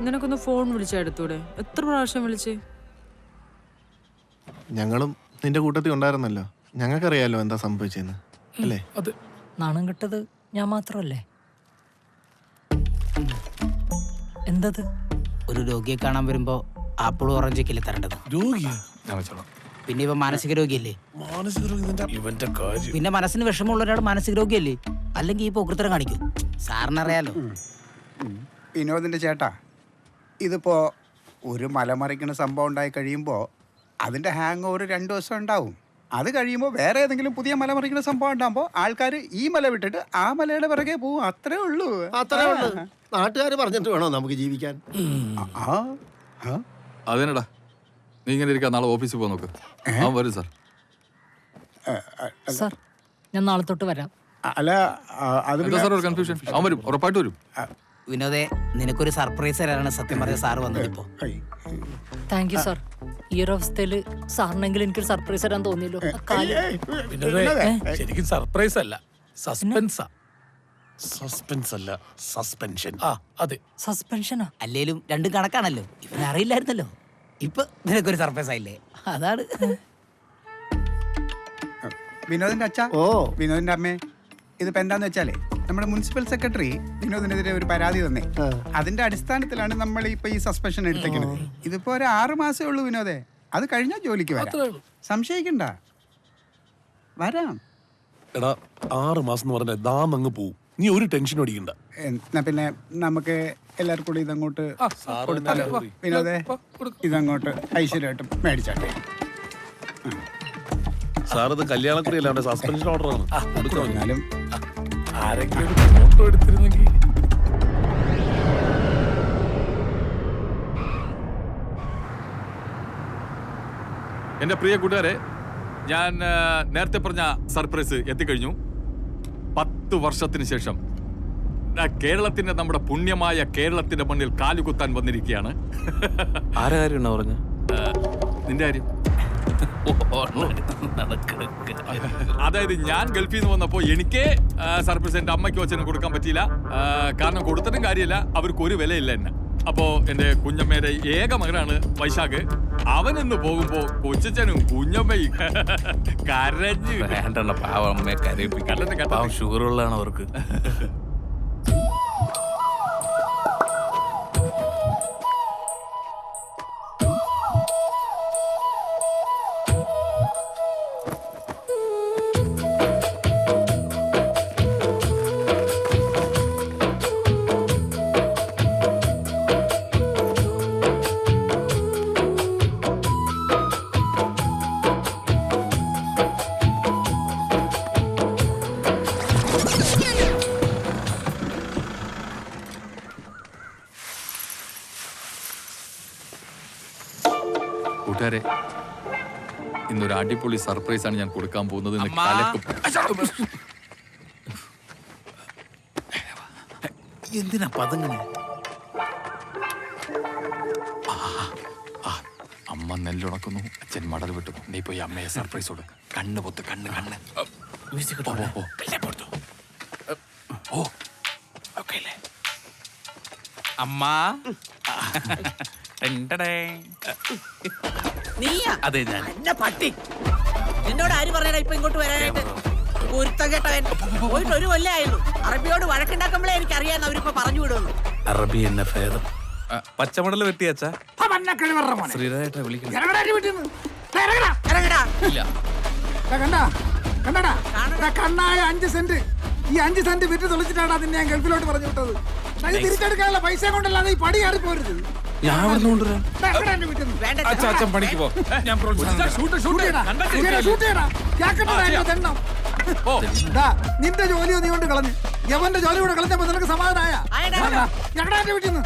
നിനക്കൊന്ന് ഫോൺ വിളിച്ചെടുത്തൂടെ എത്ര പ്രാവശ്യം വിളിച്ച്? ഞങ്ങളും നിന്റെ കൂട്ടത്തിൽ ഉണ്ടായിരുന്നല്ലോ. ഞങ്ങൾക്കറിയാലോ എന്താ സംഭവിച്ചെന്ന്. അല്ലേ? അത് നാണം കെട്ടത് ഞാൻ മാത്രമല്ലേ? എന്തത്? ഒരു രോഗിയെ കാണാൻ വരുമ്പോ ആപ്പിളും ഓറഞ്ചൊക്കെ തരേണ്ടത്? രോഗിയാ? ഞാൻ വെച്ചോളാം. പിന്നെ ഇവ മാനസിക രോഗിയല്ലേ? മാനസിക രോഗി നിന്റെ ഇവന്റെ കാര്യം. പിന്നെ മനസ്സിന് വിഷമമുള്ള ഒരാൾ മാനസിക രോഗിയല്ലേ? അല്ലെങ്കിൽ ഈ പോക്കൃത്തരം കാണിക്കും. സാറിനറിയാലോ. വിനോദിന്റെ ചേട്ടാ ഇതിപ്പോ ഒരു മലമറിക്കുന്ന സംഭവം ഉണ്ടായി കഴിയുമ്പോൾ അതിന്റെ ഹാങ് ഓവർ രണ്ട് ദിവസം ഉണ്ടാവും. അത് കഴിയുമ്പോൾ വേറെ ഏതെങ്കിലും പുതിയ മലമറിക്കുന്ന സംഭവം ഉണ്ടാകുമ്പോൾ ആൾക്കാർ ഈ മല വിട്ടിട്ട് ആ മലയുടെ പിറകെ പോവും. അത്രേ ഉള്ളൂ. അത്രേ ഉള്ളൂ. നാട്ടുകാർ പറഞ്ഞിട്ട് വേണോ നമുക്ക് ജീവിക്കാൻ? ആ ആ അതിനടാ. നീ ഇങ്ങനെ ഇരിക്കാൻ നാളെ ഓഫീസിൽ പോ നോക്ക്. അവൻ വരും സാർ. സാർ ഞാൻ നാളെ തൊട്ട് വരാം. അല്ല അത് സാർ ഒരു കൺഫ്യൂഷൻ അവൻ വരും. ഉറപ്പായിട്ട് വരും. വിനോദേ നിനക്കൊരു സർപ്രൈസ് തരാനാണ് സത്യം പറഞ്ഞ സാർ വന്നത് ഇപ്പോ. Thank you sir. ഈ ഒരു അവസ്ഥയിൽ സാറിനെങ്കിലും എനിക്കൊരു സർപ്രൈസ് തരാൻ തോന്നിയല്ലോ. ആ കാൽ വിനോദേ, വിനോദേ, ശരിക്കും സർപ്രൈസ് അല്ല സസ്പെൻസാ. സസ്പെൻസ് അല്ല സസ്പെൻഷൻ. ആ അതെ. സസ്പെൻഷനാ? അല്ലേലും രണ്ടും കണക്കാണല്ലോ. ഇവനെ അറിയില്ലായിരുന്നല്ലോ. ഇപ്പൊ നിനക്കൊരു സർപ്രൈസ് ആയില്ലേ. അതാണ്. വിനോദിന്റെ അച്ഛ? ഓ. വിനോദിന്റെ അമ്മേ ഇതിപ്പോ എന്താന്ന് വെച്ചാലേ നമ്മുടെ മുനിസിപ്പൽ സെക്രട്ടറി വിനോദിനെതിരെ ഒരു പരാതി തന്നേ. അതിന്റെ അടിസ്ഥാനത്തിലാണ് നമ്മൾ ഇപ്പൊ ഈ സസ്പെൻഷൻ എടുത്തേക്കുന്നത് ഇതിപ്പോ ഒരു ആറ് മാസമേ ഉള്ളൂ വിനോദേ. അത് കഴിഞ്ഞാൽ ജോലിക്ക് വരാം. സംശയിക്കണ്ട. വരാം. എടാ ആറ് മാസം എന്ന് പറഞ്ഞാൽ ദാം അങ്ങ് പോവും. നീ ഒരു ടെൻഷൻ അടിക്കണ്ട. എന്നാ പിന്നെ നമുക്ക് എല്ലാവർക്കും കൂടി ഇതങ്ങോട്ട് കൊടുത്താലോ. വിനോദേ. ഇതങ്ങോട്ട് ഐശ്വര്യമായിട്ട് മേടിച്ചാട്ടെ. സാർ ഇത് കല്യാണക്കുറിയല്ല സസ്പെൻഷൻ ഓർഡർ ആണ്. എന്നാലും ആരെങ്കിലും ഫോട്ടോ എടുത്തിരുന്നെങ്കിൽ. എന്റെ പ്രിയ കൂട്ടുകാരെ ഞാൻ നേരത്തെ പറഞ്ഞ സർപ്രൈസ് എത്തിക്കഴിഞ്ഞു. പത്ത് വർഷത്തിന് ശേഷം. കേരളത്തിന്റെ നമ്മുടെ പുണ്യമായ കേരളത്തിന്റെ മണ്ണിൽ കാലുകുത്താൻ വന്നിരിക്കുകയാണ്. ആരെ കാര്യം പറഞ്ഞ നിന്റെ കാര്യം. അതായത് ഞാൻ ഗൾഫിൽ നിന്ന് വന്നപ്പോ എനിക്ക് സർപ്രൈസ് എന്റെ അമ്മയ്ക്കും അച്ഛനും കൊടുക്കാൻ പറ്റിയില്ല കാരണം കൊടുത്തിട്ടും കാര്യമില്ല അവർക്ക് ഒരു വിലയില്ല എന്നെ അപ്പോ എന്റെ കുഞ്ഞമ്മയുടെ ഏക മകനാണ് വൈശാഖ് അവൻ ഇന്ന് പോകുമ്പോ കൊച്ചനും കുഞ്ഞമ്മയും കരഞ്ഞു വേണ്ടണ്ട പാവം അമ്മയെ കണ്ടത് കരയിപ്പിക്കല്ലേ കണ്ടത്. ഷുഗർ ഉള്ളതാണ് അവർക്ക് കൂട്ടുകാരെ ഇന്നൊരു അടിപൊളി സർപ്രൈസ് ആണ് ഞാൻ കൊടുക്കാൻ പോകുന്നത് എന്ന് അമ്മാ. കലക്കും. എന്തിനാ പതങ്ങനെ? ആ, അമ്മ നെല്ലുണക്കുന്നു അച്ഛൻ മടൽ വിട്ടു നീ പോയി അമ്മയെ സർപ്രൈസ് കൊടുക്ക. കണ്ണ് പൊത്ത് കണ്ണ് കണ്ണ്. ഓ. ഓക്കെ അല്ലേ അമ്മാ. ടെൻടടേ. നീയാ? അതെ ഞാൻ. എന്നെ പട്ടി. നിന്നോട് ആര് പറഞ്ഞാ ഇപ്പൊ ഇങ്ങോട്ട് വരാനായിട്ട്? കുരുത്തം കേട്ടവൻ പോയിട്ട് ഒരു കൊല്ലായുള്ളൂ അറബിയോട് വഴക്കുണ്ടാക്കുമ്പോഴേ എനിക്ക് അറിയാന്ന് അവരിപ്പോ പറഞ്ഞു വിടുള്ളൂ. അറബി എന്നെ ഭേദം. ആ, പച്ചമടൽ വിളിക്കണം. കണ്ണായ അഞ്ച് സെന്റ്. ഈ അഞ്ച് സെന്റ് വിറ്റ് തുളിച്ചിട്ടാണ് അതിന് ഞാൻ ഗൾഫിലോട്ട് പറഞ്ഞു വിട്ടത്. അത് തിരിച്ചെടുക്കാനുള്ള പൈസ കൊണ്ടല്ലാതെ ഈ പടി കയറി പോരുത് ഞാൻ അവിടെ കൊണ്ടുവരാം. അച്ഛൻ പണിക്ക് പോ. ഞാൻ നിന്റെ ജോലി നീ കൊണ്ട് കളഞ്ഞു. യവന്റെ ജോലി കൂടെ കളഞ്ഞപ്പോ നിനക്ക് സമാധാനായ. ഞങ്ങളുടെ വീട്ടിൽ നിന്ന്?